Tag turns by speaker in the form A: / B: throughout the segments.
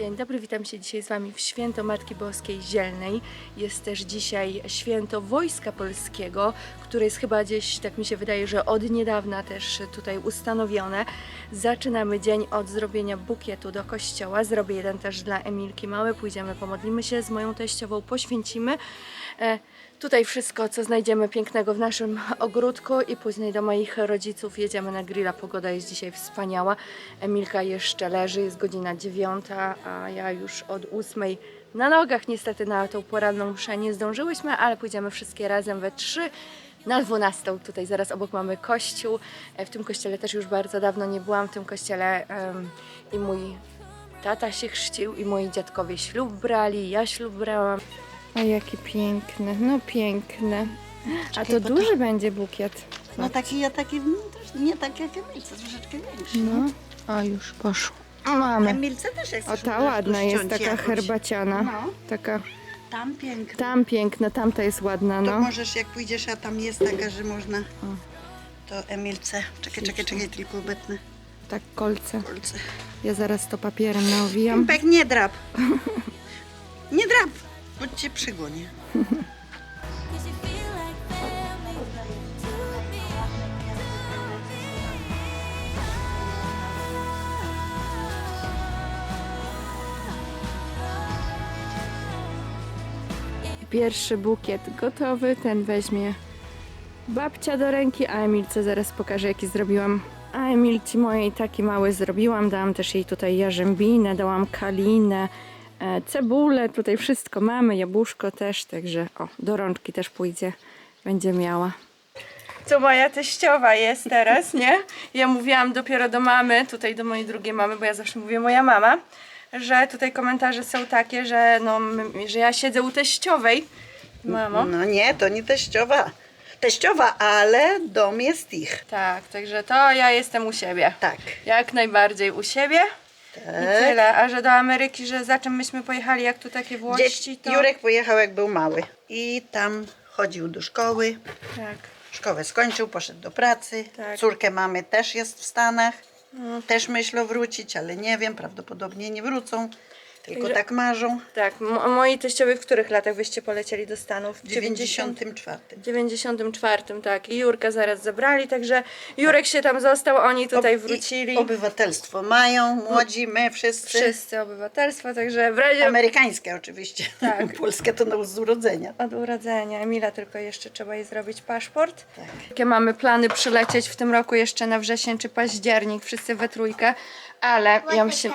A: Dzień dobry, witam się dzisiaj z Wami w święto Matki Boskiej Zielnej. Jest też dzisiaj święto Wojska Polskiego, które jest chyba gdzieś, tak mi się wydaje, że od niedawna też tutaj ustanowione. Zaczynamy dzień od zrobienia bukietu do kościoła. Zrobię jeden też dla Emilki Mały. Pójdziemy, pomodlimy się z moją teściową, poświęcimy. Tutaj wszystko, co znajdziemy pięknego w naszym ogródku i później do moich rodziców jedziemy na grilla. Pogoda jest dzisiaj wspaniała. Emilka jeszcze leży, jest godzina dziewiąta, a ja już od ósmej na nogach. Niestety na tą poranną mszę nie zdążyłyśmy, ale pójdziemy wszystkie razem we trzy. Na 12 tutaj zaraz obok mamy kościół. E, W tym kościele też już bardzo dawno nie byłam. W tym kościele em, i mój tata się chrzcił i moi dziadkowie ślub brali, ja ślub brałam. O jaki piękny, no piękny. A
B: Czekaj,
A: to
B: bo to-
A: duży będzie bukiet.
B: No taki, ja taki, no, też nie tak jak Emilce, troszeczkę większy.
A: No, o już poszło. Mamy.
B: Emilce też jak
A: O ta ładna jest,
B: ściąć
A: taka
B: jakoś.
A: herbaciana.
B: No.
A: Taka,
B: Tam piękna.
A: tam piękna, tamta jest ładna,
B: To
A: no.
B: możesz, jak pójdziesz, a tam jest taka, że można, to Emilce, czekaj, czekaj, czekaj, tylko obetnę
A: Tak kolce.
B: kolce.
A: Ja zaraz to papierem naowijam.
B: Pimpek, nie drap. Cię przygonię.
A: Pierwszy bukiet gotowy, ten weźmie babcia do ręki, a Emilce zaraz pokażę jaki zrobiłam. A Emilci mojej taki mały zrobiłam, dałam też jej tutaj jarzębinę, dałam kalinę, cebulę, tutaj wszystko mamy, jabłuszko też, także o, do rączki też pójdzie, będzie miała. Co moja teściowa jest teraz, nie? Ja mówiłam dopiero do mamy, tutaj do mojej drugiej mamy, bo ja zawsze mówię moja mama, że tutaj komentarze są takie, że, no, że ja siedzę u teściowej. Mamo.
B: No nie, to nie teściowa. Teściowa, ale dom jest ich.
A: Tak, także to ja jestem u siebie.
B: Tak.
A: Jak najbardziej u siebie. I
B: tak.
A: tyle. A że do Ameryki, że za czym myśmy pojechali, jak tu takie Włości,
B: Dzieci,
A: to...
B: Jurek pojechał jak był mały i tam chodził do szkoły.
A: Tak.
B: Szkołę skończył, poszedł do pracy.
A: Tak.
B: Córkę mamy też jest w Stanach. Też myślą wrócić, ale nie wiem, prawdopodobnie nie wrócą. Tylko
A: Także-
B: tak marzą.
A: Tak, moi teściowie w których latach wyście polecieli do Stanów?
B: W 94.
A: 94, tak. I Jurka zaraz zabrali, także Jurek się tam został, oni tutaj
B: Ob- i
A: wrócili.
B: Obywatelstwo mają, młodzi, my wszyscy.
A: Wszyscy obywatelstwo, także w razie
B: Amerykańskie oczywiście.
A: Tak.
B: Polskie to no z urodzenia.
A: od urodzenia. Emila tylko jeszcze trzeba jej zrobić paszport.
B: Tak.
A: Jakie mamy plany przylecieć w tym roku jeszcze na wrzesień czy październik, wszyscy we trójkę, ale ja się...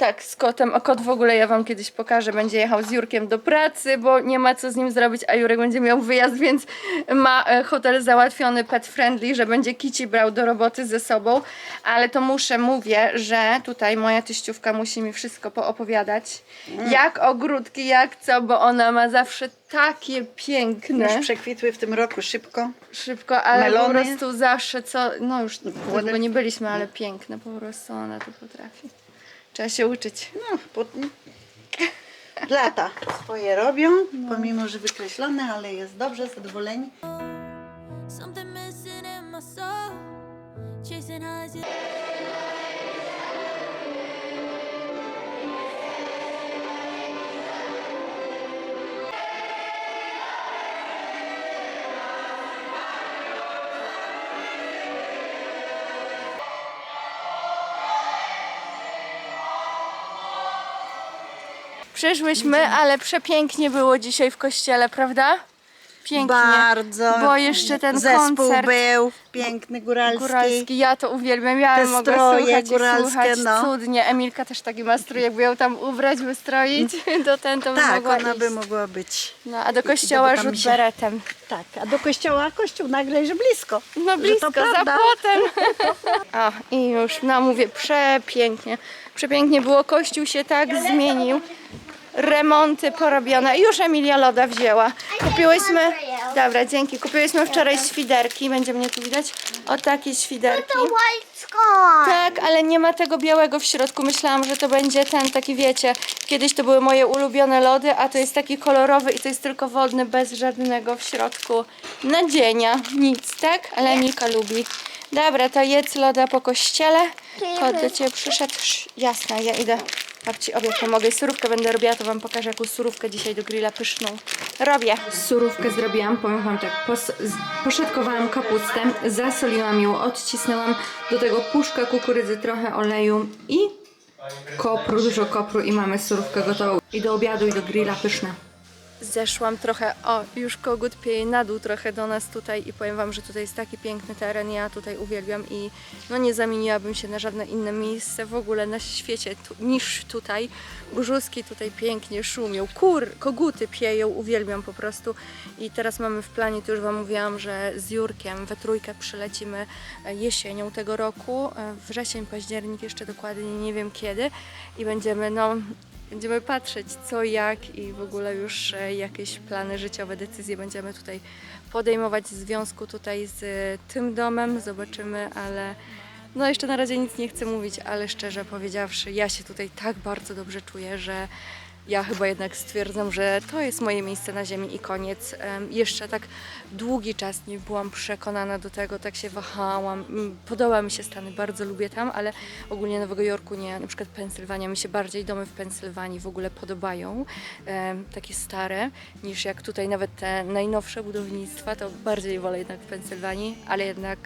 A: Tak, z kotem. A kot w ogóle ja wam kiedyś pokażę. Będzie jechał z Jurkiem do pracy, bo nie ma co z nim zrobić, a Jurek będzie miał wyjazd, więc ma e, hotel załatwiony pet friendly, że będzie kici brał do roboty ze sobą. Ale to muszę, mówię, że tutaj moja teściówka musi mi wszystko poopowiadać. Jak ogródki, jak co, bo ona ma zawsze takie piękne.
B: Już przekwitły w tym roku szybko.
A: Szybko, ale
B: Melony.
A: po prostu zawsze co, no już
B: Młode-
A: tego nie byliśmy, ale piękne po prostu ona to potrafi. Trzeba się uczyć.
B: No, po... Lata swoje robią, pomimo, że wykreślone, ale jest dobrze, zadowoleni.
C: Something missing in my soul. Chasing highs.
A: Przyszłyśmy, ale przepięknie było dzisiaj w kościele, prawda? Pięknie.
B: Bardzo.
A: Bo jeszcze ten
B: Zespół
A: koncert
B: był piękny, góralski.
A: góralski, ja to uwielbiam, ja
B: Te
A: mogę
B: stroje
A: słuchać i
B: góralskie,
A: słuchać
B: no.
A: cudnie. Emilka też taki ma strój, jakby ją tam ubrać, wystroić, to ten to by
B: Tak,
A: mogła
B: ona
A: iść.
B: by mogła być.
A: No, a do kościoła rzut
B: się-
A: beretem.
B: Tak, a do kościoła kościół nagle, że blisko.
A: No blisko,
B: to
A: za
B: prawda.
A: płotem. O, i już, no mówię, przepięknie. Przepięknie było, kościół się tak zmienił. Remonty porobione. Już Emilia loda wzięła. Kupiłyśmy, dobra, dzięki. Kupiłyśmy wczoraj świderki, będzie mnie tu widać. O takie świderki. Tak, ale nie ma tego białego w środku. Myślałam, że to będzie ten taki, wiecie, kiedyś to były moje ulubione lody, a to jest taki kolorowy i to jest tylko wodny, bez żadnego w środku nadzienia. Nic, tak? Ale Emilka lubi. Dobra, to jedz loda po kościele. Kot do ciebie przyszedł. Sz, Jasne, ja idę Babci obiad pomogę. Surówkę będę robiła, to Wam pokażę, jaką surówkę dzisiaj do grilla pyszną robię. Surówkę zrobiłam, powiem Wam tak, pos- poszetkowałam kapustę, zasoliłam ją, odcisnęłam do tego puszkę kukurydzy, trochę oleju i kopru, dużo kopru i mamy surówkę gotową. I do obiadu, i do grilla pyszna. Zeszłam trochę, o, już kogut pieje na dół trochę do nas tutaj i powiem Wam, że tutaj jest taki piękny teren, ja tutaj uwielbiam i no nie zamieniłabym się na żadne inne miejsce w ogóle na świecie tu, niż tutaj. Brzuski tutaj pięknie szumią, kur, koguty pieją, uwielbiam po prostu. I teraz mamy w planie, to już Wam mówiłam, że z Jurkiem we trójkę przylecimy e, jesienią tego roku, e, wrzesień, październik, jeszcze dokładnie nie wiem kiedy. I będziemy no Będziemy patrzeć co, jak i w ogóle już e, jakieś plany życiowe, decyzje będziemy tutaj podejmować w związku tutaj z e, tym domem. Zobaczymy, ale no jeszcze na razie nic nie chcę mówić, ale szczerze powiedziawszy, ja się tutaj tak bardzo dobrze czuję, że ja chyba jednak stwierdzam, że to jest moje miejsce na ziemi i koniec. Jeszcze tak długi czas nie byłam przekonana do tego, tak się wahałam. Podoba mi się Stany, bardzo lubię tam, ale ogólnie Nowego Jorku nie. Na przykład Pensylwania, mi się bardziej domy w Pensylwanii w ogóle podobają, takie stare, niż jak tutaj nawet te najnowsze budownictwa, to bardziej wolę jednak w Pensylwanii, ale jednak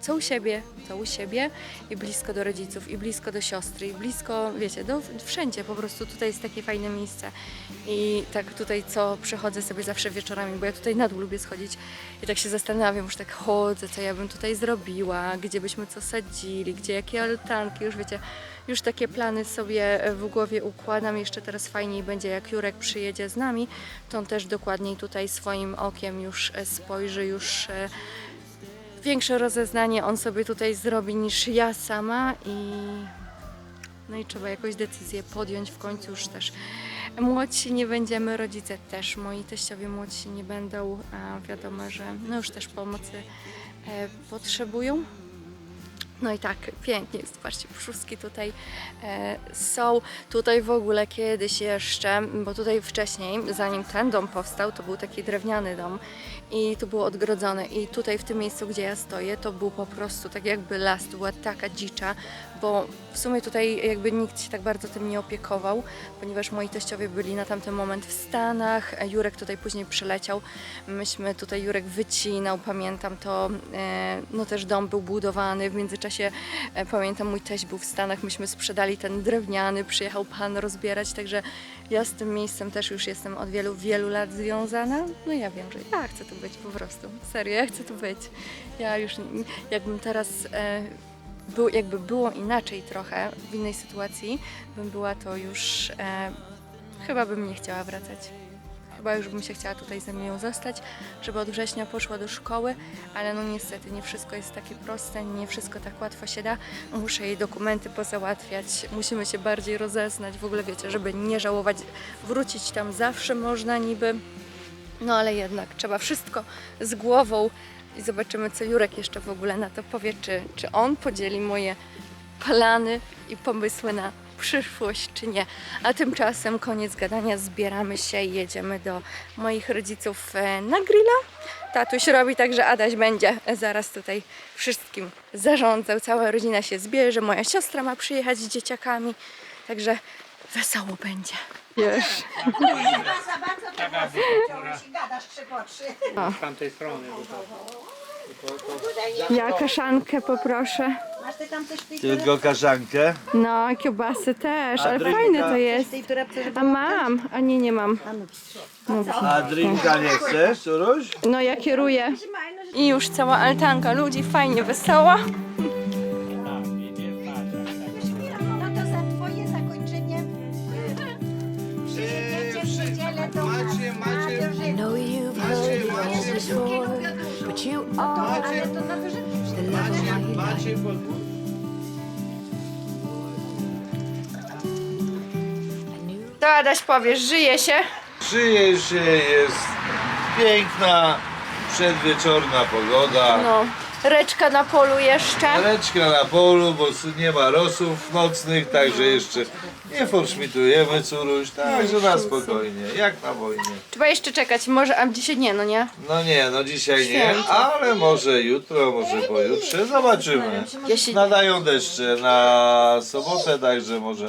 A: co u siebie, co u siebie. I blisko do rodziców, i blisko do siostry, i blisko, wiecie, do, wszędzie po prostu tutaj jest takie fajne miejsce. I tak tutaj co przychodzę sobie zawsze wieczorami, bo ja tutaj na dół lubię schodzić. I tak się zastanawiam, już tak chodzę, co ja bym tutaj zrobiła, gdzie byśmy co sadzili, gdzie jakie altanki, już wiecie, już takie plany sobie w głowie układam, jeszcze teraz fajniej będzie jak Jurek przyjedzie z nami, to on też dokładniej tutaj swoim okiem już spojrzy, już e, większe rozeznanie on sobie tutaj zrobi niż ja sama i no i trzeba jakąś decyzję podjąć w końcu już też. Młodsi nie będziemy, rodzice też, moi teściowie młodsi nie będą, a wiadomo, że no już też pomocy e, potrzebują. No i tak, pięknie jest, patrzcie, brzuski tutaj e, są. Tutaj w ogóle kiedyś jeszcze, bo tutaj wcześniej, zanim ten dom powstał, to był taki drewniany dom i to było odgrodzone. I tutaj w tym miejscu, gdzie ja stoję, to był po prostu tak jakby las, była taka dzicza, bo w sumie tutaj jakby nikt się tak bardzo tym nie opiekował, ponieważ moi teściowie byli na tamten moment w Stanach, e, Jurek tutaj później przyleciał, myśmy tutaj Jurek wycinał, pamiętam to, e, no też dom był budowany, w międzyczasie e, pamiętam mój teść był w Stanach, myśmy sprzedali ten drewniany, przyjechał pan rozbierać, także ja z tym miejscem też już jestem od wielu, wielu lat związana, no ja wiem, że ja chcę tu być po prostu, serio, ja chcę tu być, ja już, jakbym teraz... Był, jakby było inaczej trochę, w innej sytuacji, bym była to już, e, chyba bym nie chciała wracać. Chyba już bym się chciała tutaj ze mną zostać, żeby od września poszła do szkoły, ale no niestety nie wszystko jest takie proste, nie wszystko tak łatwo się da. Muszę jej dokumenty pozałatwiać, musimy się bardziej rozeznać, w ogóle wiecie, żeby nie żałować, wrócić tam zawsze można niby, no ale jednak trzeba wszystko z głową i zobaczymy, co Jurek jeszcze w ogóle na to powie, czy, czy on podzieli moje plany i pomysły na przyszłość, czy nie. A tymczasem koniec gadania, zbieramy się i jedziemy do moich rodziców e, na grilla. Tatuś robi tak, że Adaś będzie zaraz tutaj wszystkim zarządzał. Cała rodzina się zbierze, moja siostra ma przyjechać z dzieciakami, także wesoło będzie. Już.
D: z tamtej strony. Bo to,
A: Ja kaszankę poproszę.
B: Masz ty tam coś w tej
E: Tylko kaszankę.
A: No, kiełbasy też, ale
E: drinka?
A: fajne to jest.
B: tej torebce, żeby...
A: A mam, a nie, nie mam.
E: A drinka nie chcesz, Suruś?
A: No ja kieruję. I już cała altanka ludzi, fajnie, wesoła.
C: Are
F: Ale to
C: life.
E: Macie podwórko.
A: To Adaś powiesz, żyje się.
E: Żyje się, jest piękna, przedwieczorna pogoda.
A: No, reczka na polu jeszcze.
E: Reczka na polu, bo nie ma rosów nocnych, także jeszcze nie forszmitujemy, Suruś, także na spokojnie, jak na wojnie.
A: Trzeba jeszcze czekać, może, a dzisiaj nie, no nie?
E: No nie, no dzisiaj nie, ale może jutro, może pojutrze, zobaczymy. Nadają deszcze na sobotę, także może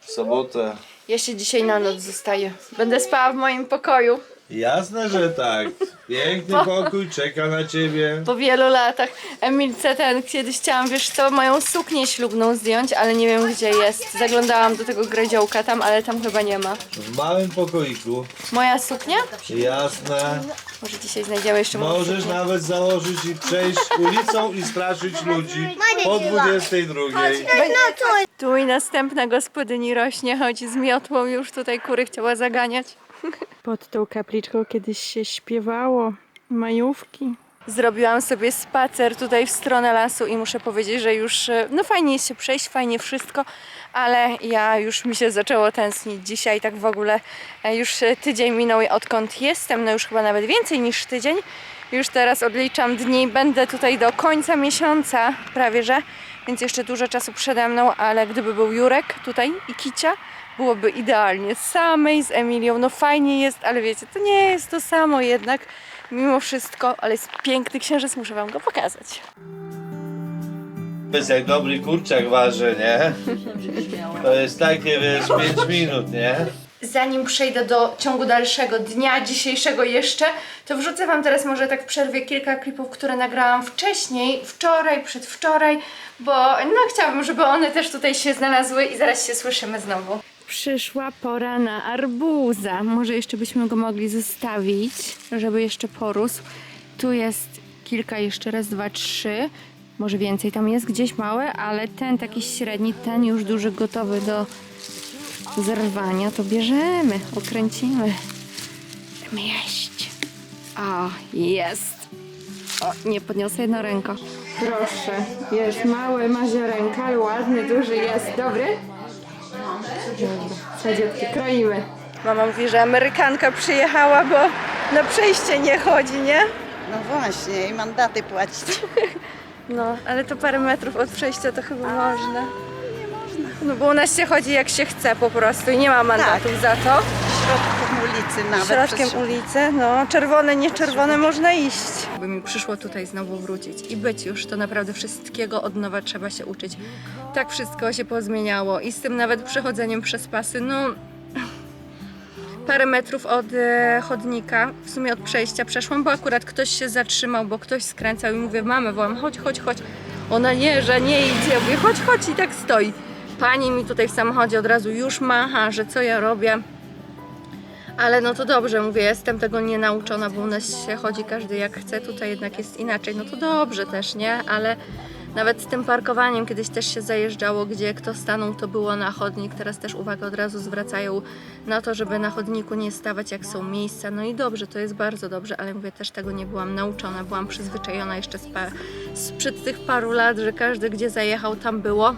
E: w sobotę.
A: Ja się dzisiaj na noc zostaję. Będę spała w moim pokoju
E: Jasne, że tak. Piękny pokój czeka na ciebie.
A: po wielu latach. Emilce ten, kiedyś chciałam, wiesz co, moją suknię ślubną zdjąć, ale nie wiem gdzie jest. Zaglądałam do tego gredziołka tam, ale tam chyba nie ma.
E: W małym pokoiku.
A: Moja suknia?
E: Jasne.
A: Może dzisiaj znajdziemy jeszcze moją
E: Możesz
A: suknię.
E: nawet założyć i przejść ulicą i straszyć ludzi po 22.
A: Tu i następna gospodyni rośnie, chodzi z miotłą, już tutaj kury chciała zaganiać. Pod tą kapliczką kiedyś się śpiewało majówki. Zrobiłam sobie spacer tutaj w stronę lasu i muszę powiedzieć, że już e, no fajnie jest się przejść, fajnie wszystko, ale ja już mi się zaczęło tęsknić dzisiaj tak w ogóle e, już e, tydzień minął odkąd jestem, no już chyba nawet więcej niż tydzień. Już teraz odliczam dni, będę tutaj do końca miesiąca prawie że, więc jeszcze dużo czasu przede mną, ale gdyby był Jurek tutaj i Kicia, byłoby idealnie. Samej z Emilią, no fajnie jest, ale wiecie, to nie jest to samo jednak, mimo wszystko, ale jest piękny księżyc, muszę wam go pokazać.
E: Jest jak dobry kurczak waży, nie? To jest takie, wiesz, 5 minut, nie?
A: Zanim przejdę do ciągu dalszego dnia, dzisiejszego jeszcze, to wrzucę Wam teraz może tak w przerwie kilka klipów, które nagrałam wcześniej, wczoraj, przedwczoraj, bo no chciałabym, żeby one też tutaj się znalazły i zaraz się słyszymy znowu. Przyszła pora na arbuza. Może jeszcze byśmy go mogli zostawić, żeby jeszcze porósł. Tu jest kilka jeszcze, raz, dwa, trzy. Może więcej tam jest gdzieś małe, ale ten taki średni, ten już duży, gotowy do zerwania, to bierzemy, okręcimy. Będziemy jeść. O, jest. O, nie podniosę jedną ręką. Proszę, jest mały, ma ziarenka, ładny, duży jest. Dobry? Dobra, sadziutki, kroimy. Mama mówi, że Amerykanka przyjechała, bo na przejście nie chodzi, nie?
B: No właśnie, i mandaty płacić.
A: No, ale to parę metrów od przejścia to chyba można. No bo u nas się chodzi jak się chce po prostu i nie ma mandatów za to.
B: Środkiem ulicy nawet.
A: Środkiem
B: przez-
A: ulicy, no czerwone, nie czerwone można iść. By mi przyszło tutaj znowu wrócić i być już, to naprawdę wszystkiego od nowa trzeba się uczyć. Tak wszystko się pozmieniało i z tym nawet przechodzeniem przez pasy, no parę metrów od e, chodnika, w sumie od przejścia przeszłam, bo akurat ktoś się zatrzymał, bo ktoś skręcał i mówię, mamę wołam, chodź, chodź, chodź. Ona nie, że nie idzie, mówię, chodź, chodź i tak stoi. Pani mi tutaj w samochodzie od razu już macha, że co ja robię. Ale no to dobrze, mówię, jestem tego nie nauczona, bo u nas się chodzi każdy jak chce, tutaj jednak jest inaczej. No to dobrze też, nie? Ale nawet z tym parkowaniem kiedyś też się zajeżdżało, gdzie kto stanął, to było na chodnik. Teraz też uwagę od razu zwracają na to, żeby na chodniku nie stawać, jak są miejsca. No i dobrze, to jest bardzo dobrze, ale mówię, też tego nie byłam nauczona. Byłam przyzwyczajona jeszcze sprzed tych paru lat, że każdy gdzie zajechał, tam było.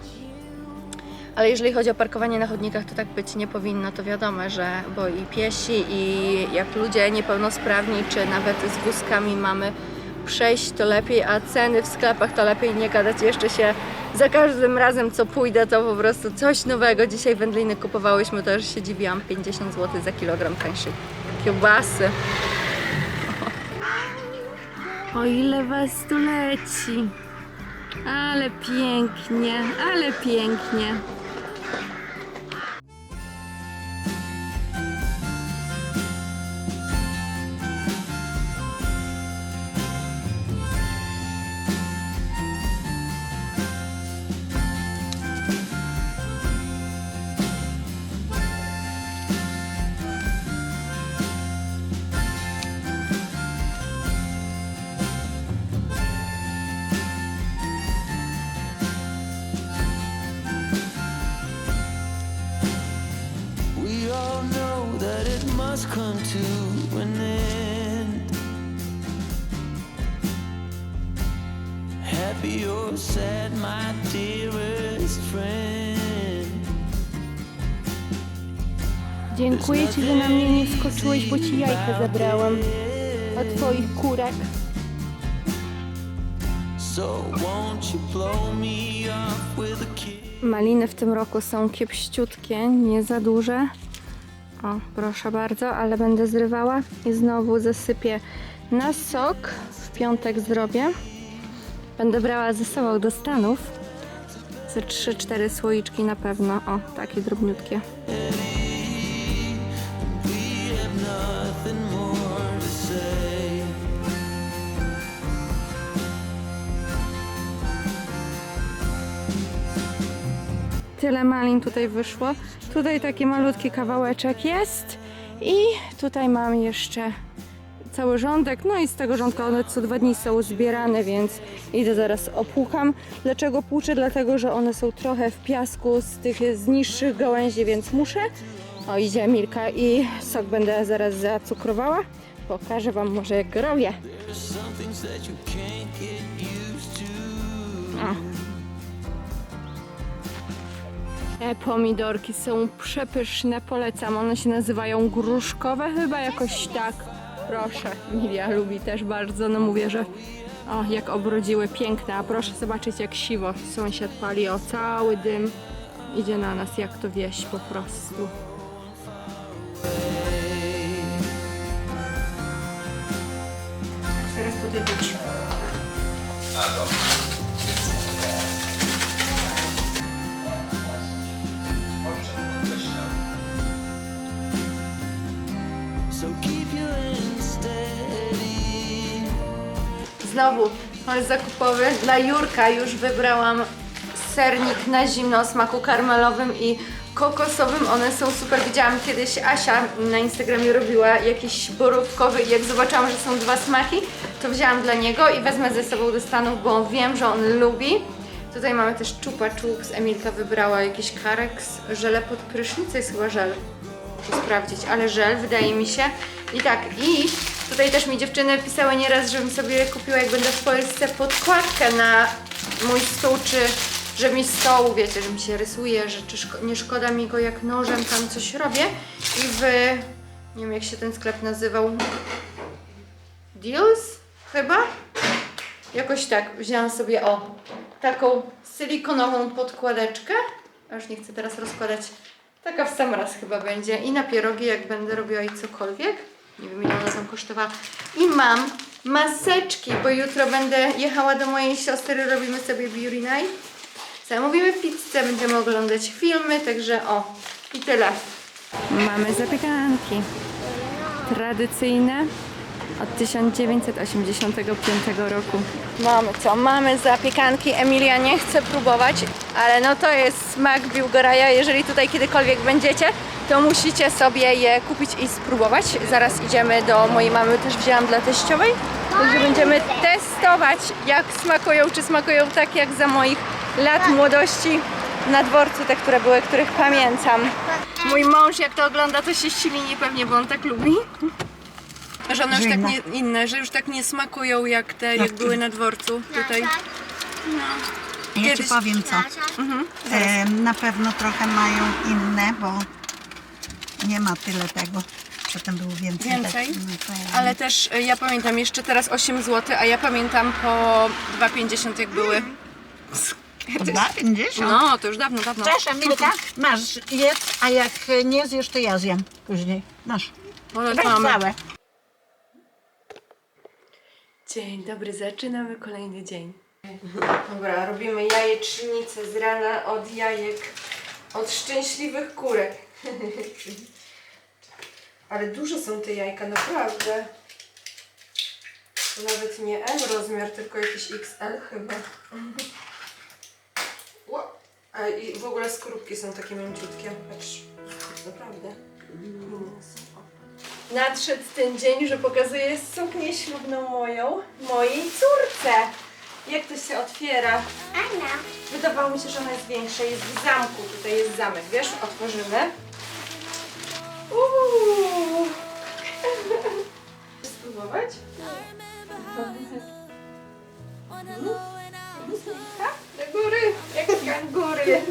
A: Ale jeżeli chodzi o parkowanie na chodnikach, to tak być nie powinno, to wiadomo, że bo i piesi, i jak ludzie niepełnosprawni, czy nawet z wózkami mamy przejść, to lepiej, a ceny w sklepach to lepiej nie gadać. Jeszcze się za każdym razem, co pójdę, to po prostu coś nowego. Dzisiaj wędliny kupowałyśmy, to już się dziwiłam, 50 zł za kilogram tańszej kiełbasy. O ile was tu leci. Ale pięknie, ale pięknie.
G: Come to an end. Happy or sad, my dearest friend.
A: Dziękuję Ci, że na mnie nie wskoczyłeś, bo Ci jajka zabrałam. Od Twoich kurek.
G: A?
A: Maliny w tym roku są kiepściutkie, nie za duże. O, proszę bardzo, ale będę zrywała i znowu zasypię na sok. W piątek zrobię. Będę brała ze sobą do Stanów. Ze 3-4 słoiczki na pewno. O, takie drobniutkie. Tyle malin tutaj wyszło. Tutaj taki malutki kawałeczek jest. I tutaj mam jeszcze cały rządek. No i z tego rządka one co dwa dni są zbierane, więc idę zaraz opłukam. Dlaczego płuczę? Dlatego, że one są trochę w piasku z tych z niższych gałęzi, więc muszę. O, idzie Emilka i sok będę zaraz zacukrowała. Pokażę Wam może jak robię.
G: There's
A: Te pomidorki są przepyszne, polecam. One się nazywają gruszkowe chyba jakoś tak. Proszę, Milia lubi też bardzo, no mówię, że o, jak obrodziły piękne, a proszę zobaczyć jak siwo sąsiad pali, o cały dym idzie na nas, jak to wieś po prostu. Teraz tutaj być.
G: So
A: Znowu haul zakupowy. Dla Jurka już wybrałam sernik na zimno o smaku karmelowym i kokosowym. One są super. Widziałam kiedyś Asia na Instagramie robiła jakiś borówkowy i jak zobaczyłam, że są dwa smaki, to wzięłam dla niego i wezmę ze sobą do Stanów, bo wiem, że on lubi. Tutaj mamy też czupa czups. Emilka wybrała jakiś kareks, żele pod prysznic, to jest chyba żel muszę sprawdzić, ale żel wydaje mi się. I tak, i tutaj też mi dziewczyny pisały nieraz, żebym sobie kupiła, jak będę w Polsce, podkładkę na mój stół, czy że mi stołu, wiecie, że mi się rysuje, że czy szko- nie szkoda mi go jak nożem tam coś robię. I w, nie wiem jak się ten sklep nazywał, Deals chyba? Jakoś tak, wzięłam sobie o taką silikonową podkładeczkę. Już nie chcę teraz rozkładać. Taka w sam raz chyba będzie. I na pierogi, jak będę robiła i cokolwiek. Nie wiem, ile ona tam kosztowała. I mam maseczki, bo jutro będę jechała do mojej siostry, robimy sobie beauty night. Zamówimy pizzę, będziemy oglądać filmy, także o, i tyle. Mamy zapiekanki. Tradycyjne od 1985 roku. Mamy co? Mamy zapiekanki. Emilia nie chce próbować, ale no to jest smak Biłgoraja. Jeżeli tutaj kiedykolwiek będziecie, to musicie sobie je kupić i spróbować. Zaraz idziemy do mojej mamy, też wzięłam dla teściowej. Także będziemy testować, jak smakują, czy smakują tak jak za moich lat młodości na dworcu, te, które były, których pamiętam. Mój mąż jak to ogląda, to się ścili pewnie, bo on tak lubi. Że one już tak nie, inne, że już tak nie smakują jak te, jak były na dworcu tutaj.
B: Ja ci powiem co. E, na pewno trochę mają inne, bo nie ma tyle tego. Przedtem było więcej.
A: Więcej?
B: Tak, no to-
A: Ale też y, ja pamiętam jeszcze teraz 8 zł, a ja pamiętam po 2,50 jak były.
B: Po 2,50?
A: No, to już dawno, dawno.
F: Cześć Emilka, masz jedz, a jak nie zjesz, to ja zjem później. Masz.
A: Polecamy.
F: Całe.
A: Dzień dobry, zaczynamy kolejny dzień. Dobra, robimy jajecznicę z rana od jajek, od szczęśliwych kurek. Ale duże są te jajka, naprawdę. To nawet nie M rozmiar, tylko jakiś XL chyba. A i w ogóle skorupki są takie mięciutkie, patrz. Naprawdę. Są. Nadszedł ten dzień, że pokazuję suknię ślubną moją, mojej córce. Jak to się otwiera?
F: Anna.
A: Wydawało mi się, że ona jest większa. Jest w zamku. Tutaj jest zamek, wiesz? Otworzymy. Uuu. Spróbować?
C: Young.
A: Tak? Do góry, jak kangury.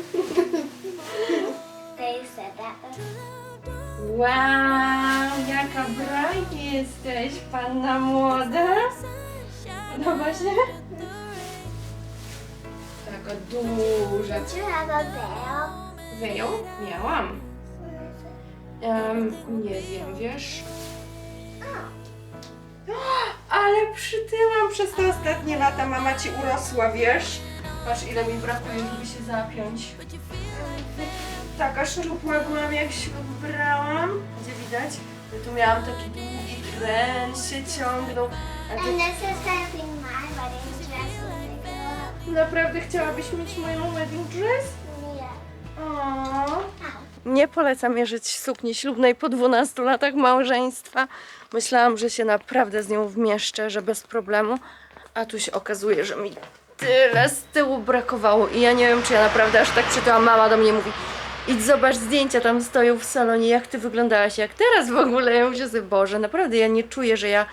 A: Wow, jaka bright jesteś, panna młoda. Podoba się? Taka duża.
F: Did you have a veil?
A: Wyjął? Miałam. Em, nie wiem, wiesz? Ale przytyłam przez te ostatnie lata. Mama ci urosła, wiesz? Patrz ile mi brakuje, żeby się zapiąć. Taka szczupła byłam jak się ubrałam. Gdzie widać? Ja tu miałam taki długi tren, się ciągnął. A ty
H: And this is gonna be my wedding dress when I grow up.
A: naprawdę chciałabyś mieć moją wedding dress?
H: Yeah.
A: O. Nie polecam mierzyć sukni ślubnej po 12 latach małżeństwa. Myślałam, że się naprawdę z nią wmieszczę, że bez problemu. A tu się okazuje, że mi tyle z tyłu brakowało. I ja nie wiem, czy ja naprawdę aż tak przytyłam. Mama do mnie mówi, idź zobacz zdjęcia, tam stoją w salonie, jak ty wyglądałaś, jak teraz w ogóle. Ja myślę sobie, Boże, naprawdę ja nie czuję, że ja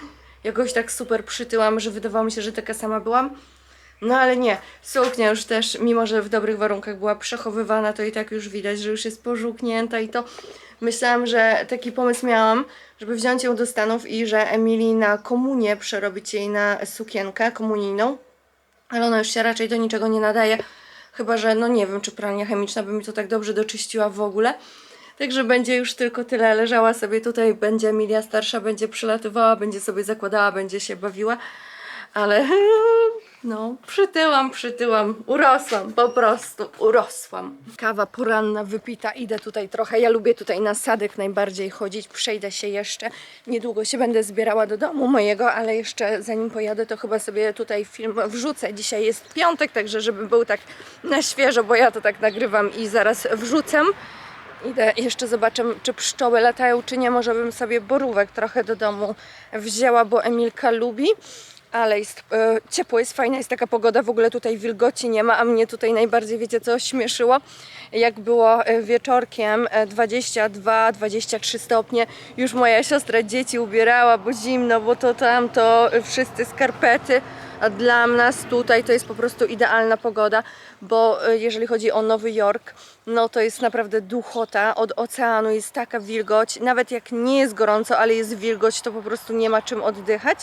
A: jakoś tak super przytyłam, że wydawało mi się, że taka sama byłam. No ale nie, suknia już też, mimo że w dobrych warunkach była przechowywana, to i tak już widać, że już jest pożółknięta i to myślałam, że taki pomysł miałam, żeby wziąć ją do Stanów i że Emilii na komunię przerobić jej na sukienkę komunijną, ale ona już się raczej do niczego nie nadaje, chyba że, no nie wiem, czy pralnia chemiczna by mi to tak dobrze doczyściła w ogóle. Także będzie już tylko tyle, leżała sobie tutaj, będzie Emilia starsza, będzie przylatywała, będzie sobie zakładała, będzie się bawiła, ale no, przytyłam, przytyłam, urosłam, po prostu urosłam. Kawa poranna wypita, idę tutaj trochę, ja lubię tutaj na sadek najbardziej chodzić, przejdę się jeszcze, niedługo się będę zbierała do domu mojego, ale jeszcze zanim pojadę, to chyba sobie tutaj film wrzucę. Dzisiaj jest piątek, także żeby był tak na świeżo, bo ja to tak nagrywam i zaraz wrzucam. Idę jeszcze zobaczę, czy pszczoły latają, czy nie. Może bym sobie borówek trochę do domu wzięła, bo Emilka lubi. Ale jest e, ciepło, jest fajna, jest taka pogoda, w ogóle tutaj wilgoci nie ma, a mnie tutaj najbardziej, wiecie co, śmieszyło? Jak było e, wieczorkiem e, 22-23 stopnie, już moja siostra dzieci ubierała, bo zimno, bo to tam, to e, wszyscy skarpety, a dla nas tutaj to jest po prostu idealna pogoda, bo e, jeżeli chodzi o Nowy Jork, no to jest naprawdę duchota, od oceanu jest taka wilgoć, nawet jak nie jest gorąco, ale jest wilgoć, to po prostu nie ma czym oddychać.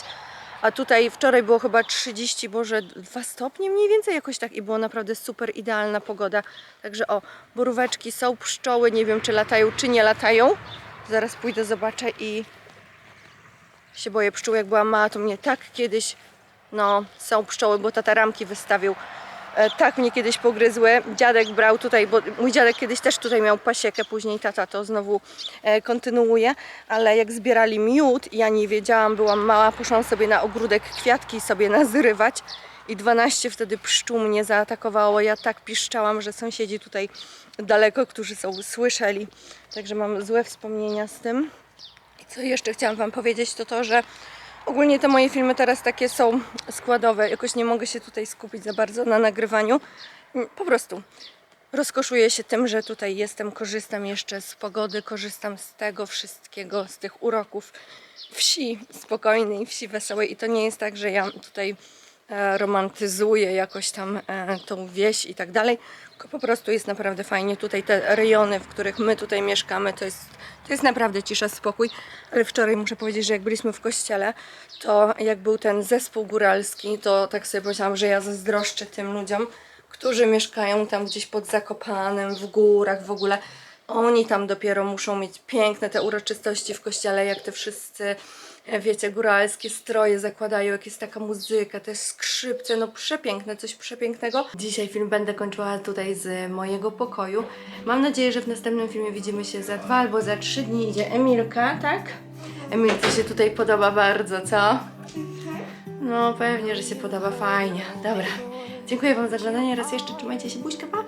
A: A tutaj wczoraj było chyba 30, boże, 2 stopnie mniej więcej jakoś tak i było naprawdę super idealna pogoda. Także o, boróweczki są, pszczoły, nie wiem czy latają, czy nie latają. Zaraz pójdę, zobaczę i się boję pszczół. Jak byłam mała, to mnie tak kiedyś, no, są pszczoły, bo tata ramki wystawił. E, tak mnie kiedyś pogryzły. Dziadek brał tutaj, bo mój dziadek kiedyś też tutaj miał pasiekę, później tata to znowu e, kontynuuje, ale jak zbierali miód, ja nie wiedziałam, byłam mała, poszłam sobie na ogródek kwiatki sobie nazrywać i 12 wtedy pszczół mnie zaatakowało. Ja tak piszczałam, że sąsiedzi tutaj daleko, którzy są, słyszeli. Także mam złe wspomnienia z tym. I co jeszcze chciałam Wam powiedzieć, to to, że ogólnie te moje filmy teraz takie są składowe. Jakoś nie mogę się tutaj skupić za bardzo na nagrywaniu. Po prostu rozkoszuję się tym, że tutaj jestem, korzystam jeszcze z pogody, korzystam z tego wszystkiego, z tych uroków wsi spokojnej, wsi wesołej. I to nie jest tak, że ja tutaj e, romantyzuję jakoś tam e, tą wieś i tak dalej, tylko po prostu jest naprawdę fajnie. Tutaj te rejony, w których my tutaj mieszkamy, to jest, to jest naprawdę cisza, spokój. Ale wczoraj muszę powiedzieć, że jak byliśmy w kościele, to jak był ten zespół góralski, to tak sobie pomyślałam, że ja zazdroszczę tym ludziom, którzy mieszkają tam gdzieś pod Zakopanem, w górach w ogóle. Oni tam dopiero muszą mieć piękne te uroczystości w kościele, jak te wszyscy, wiecie, góralskie stroje zakładają, jak jest taka muzyka, te skrzypce, no przepiękne, coś przepięknego. Dzisiaj film będę kończyła tutaj z mojego pokoju. Mam nadzieję, że w następnym filmie widzimy się za dwa albo za trzy dni. Idzie Emilka, tak? Emilce się tutaj podoba bardzo, co? No pewnie, że się podoba, fajnie. Dobra. Dziękuję Wam za oglądanie. Raz jeszcze trzymajcie się, buźka, pa!